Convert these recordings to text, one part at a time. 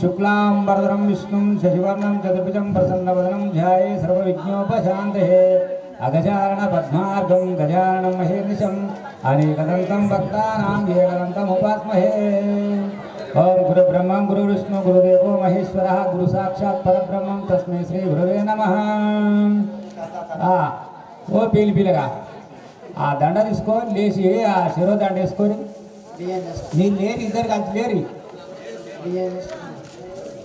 శుక్లాం వరదరం విష్ణుం శశివర్ణం చతుర్భుజం ప్రసన్నవదనం ధ్యాయే సర్వవిఘ్నోపశాంతే అగజారణ పద్మార్గం గజాననం మహేర్నిశం అనేకదంతం భక్తానాం ఏకదంతం ఉపాస్మహే ఓం గురు బ్రహ్మం గురు విష్ణు గురుదేవో మహేశ్వర గురు సాక్షాత్ పరబ్రహ్మం తస్మై శ్రీ గురువే నమ ఓ పీలి పీలగా ఆ దండ తీసుకొని లేచి ఆ శిరో దండ వేసుకొని. మీరు లేరు ఇద్దరు కలిసి లేరు.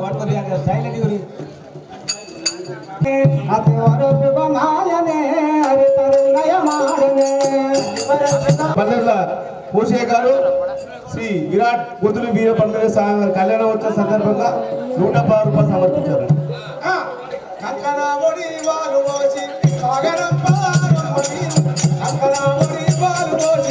ఆట పట్టుకొని సైలెంట్ గురి పూషయ్య గారు శ్రీ విరాట్ కుదురు వీర పండుగ కళ్యాణం వచ్చిన సందర్భంగా నూట పది రూపాయలు సమర్పించారు. కంకణముడి సాగరం కంకణముడి వాలు మోసి.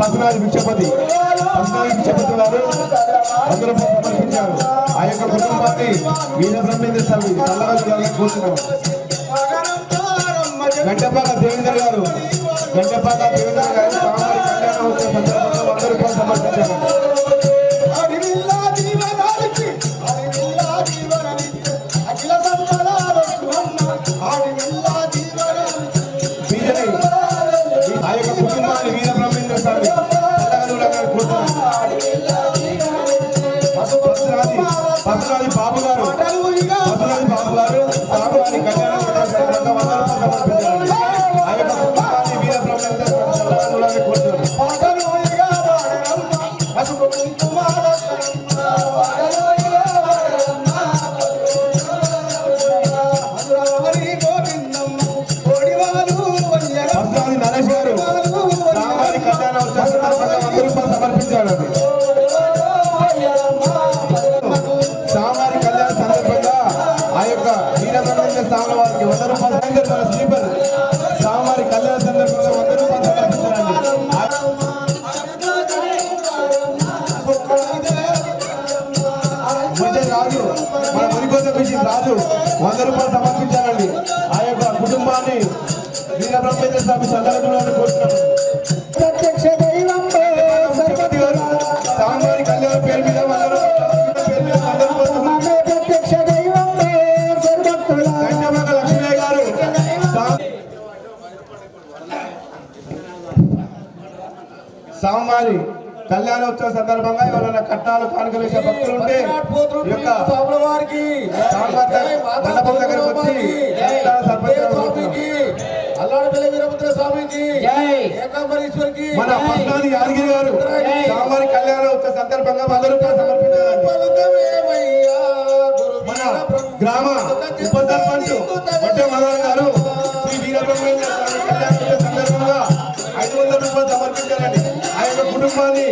పద్మనాభ విక్షపతి పద్మనాభ విక్షపతి వారు అందరూ సమర్పించారు ఆ యొక్క కుటుంబాన్ని వీర సంబంధిత సభ్యులు చల్లగా కూర్చున్నాం గంటపాక దేవేంద్ర గారు గంటపాక దేవేంద్ర గారు సామాని సమర్పించారు పశురాది పశురాది బాబు గారు. బాబు గారు సామాని కళ్యాణం స్వామి వారికి వంద రూపాయలు సాయంత్రం స్లీపర్. స్వామివారి కళ్యాణ సందర్భంగా వంద రూపాయలు సమర్పించారండి రాజు మన మునికోత పిచ్చి రాజు వంద రూపాయలు సమర్పించారండి. ఆ యొక్క కుటుంబాన్ని వీరబ్రహ్మేంద్ర స్వామి సందర్భంలో కోరుతున్నాం. సామారి కళ్యాణోత్సవ సందర్భంగా ఎవరైనా కట్నాలు కానుకలు ఇచ్చే భక్తులు ఉంటే మండపం దగ్గరకు వచ్చి మన పద్నాది యాదగిరి గారు. సామారి కళ్యాణోత్సవ సందర్భంగా వంద రూపాయలు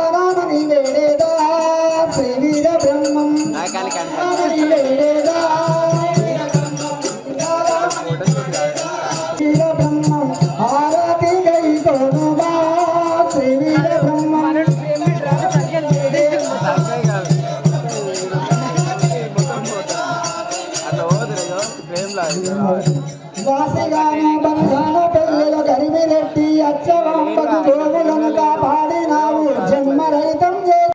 వందనామని వేడేదా శ్రీ వీర బ్రహ్మం. వేడేదా వాసిగాన పెళ్ళిలో గరిమిరెడ్డి అచ్చవాంబకు గోవులను కాపా